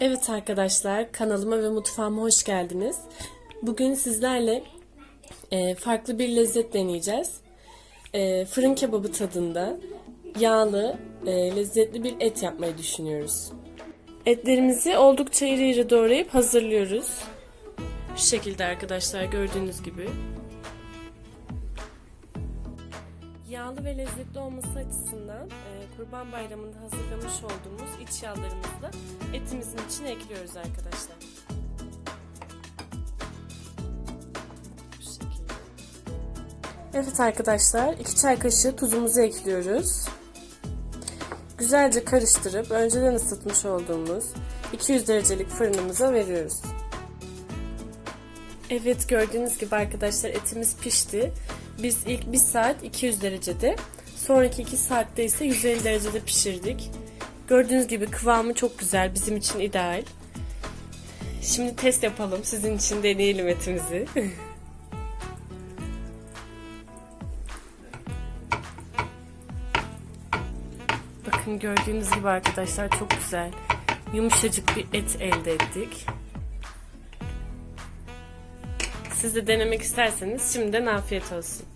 Evet arkadaşlar kanalıma ve mutfağıma hoş geldiniz. Bugün sizlerle e, farklı bir lezzet deneyeceğiz. E, fırın kebabı tadında yağlı, e, lezzetli bir et yapmayı düşünüyoruz. Etlerimizi oldukça iri iri doğrayıp hazırlıyoruz. Şu şekilde arkadaşlar gördüğünüz gibi. Yağlı ve lezzetli olması açısından e, Kurban Bayramı'nda hazırlamış olduğumuz iç yağlarımızı da etimizin içine ekliyoruz arkadaşlar. Evet arkadaşlar 2 çay kaşığı tuzumuzu ekliyoruz. Güzelce karıştırıp önceden ısıtmış olduğumuz 200 derecelik fırınımıza veriyoruz. Evet gördüğünüz gibi arkadaşlar etimiz pişti. Biz ilk 1 saat 200 derecede, sonraki 2 saatte ise 150 derecede pişirdik. Gördüğünüz gibi kıvamı çok güzel, bizim için ideal. Şimdi test yapalım, sizin için deneyelim etimizi. Bakın gördüğünüz gibi arkadaşlar çok güzel, yumuşacık bir et elde ettik. Siz de denemek isterseniz şimdiden afiyet olsun.